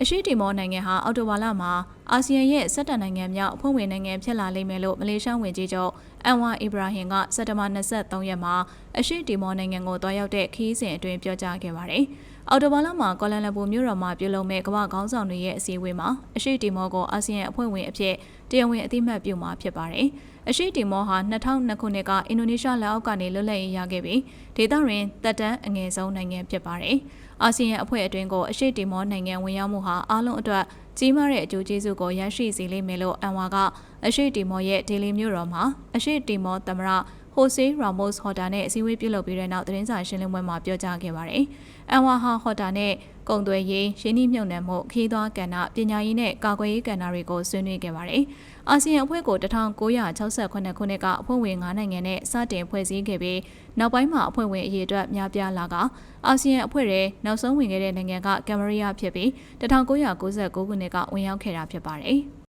အရှိတီမောနိုင်ငံဟာအော်တိုဘာလမှာအာဆီယံရဲ့စက်တနိုင်ငံမြောက်အဖွဲ့ဝင်နိုင်ငံဖြစ်လာလိမ့်မယ်လို့မလေးရှားဝန်ကြီးချုပ်အန်ဝါအီဘရာဟင်ကစက်တဘာ23ရက်မှာအရှိတီမောနိုင်ငံကိုတွားရောက်တဲ့ခီးစဉ်အတွင်းပြောကြားခဲ့ပါတယ်။အော်တိုဘာလမှာကော်လန်လမ်ပူမြို့တော်မှာပြုလုပ်မဲ့ကမ္ဘာခေါင်းဆောင်တွေရဲ့အစည်းအဝေးမှာအရှိတီမောကိုအာဆီယံအဖွဲ့ဝင်အဖြစ်တရားဝင်အသိမှတ်ပြုမှာဖြစ်ပါတယ်။အရှိတီမောဟာ2002ခုနှစ်ကအင်ဒိုနီးရှားလက်အောက်ကနေလွတ်လပ်ရေးရခဲ့ပြီးဒေသတွင်တပ်တန်းအငယ်ဆုံးနိုင်ငံဖြစ်ပါတယ်။အာဆီယံအဖွဲ့အတွင်းကိုအရှိတီမောနိုင်ငံဝင်ရောက်မှုဟာအားလုံးအတွက်ကြီးမားတဲ့အကျိုးကျေးဇူးကိုရရှိစေလိမ့်မယ်လို့အန်ဝါကအရှိတီမောရဲ့ဒေလီမြို့တော်မှာအရှိတီမောသမရ ဟိုဆေးရာမို့စ်ဟော်တာနဲ့အစည်းအဝေးပြုလုပ်ပြီးတဲ့နောက်သတင်းစာရှင်းလင်းပွဲမှာပြောကြားခဲ့ပါတယ်။အန်ဝါဟာဟော်တာနဲ့ကုံသွဲရေးရင်းနှီးမြှုပ်နှံမှုခီးသွွားကဏ္ဍပညာရေးနဲ့ကာကွယ်ရေးကဏ္ဍတွေကိုဆွေးနွေးခဲ့ပါတယ်။အာဆီယံအဖွဲ့ကို1968ခုနှစ်ကအဖွဲ့ဝင်9နိုင်ငံနဲ့စတင်ဖွဲ့စည်းခဲ့ပြီးနောက်ပိုင်းမှာအဖွဲ့ဝင်အရေးအတွက်များပြားလာကအာဆီယံအဖွဲ့ရဲ့နောက်ဆုံးဝင်ခဲ့တဲ့နိုင်ငံကကမ်မရီးယားဖြစ်ပြီး1996ခုနှစ်ကဝင်ရောက်ခဲ့တာဖြစ်ပါတယ်။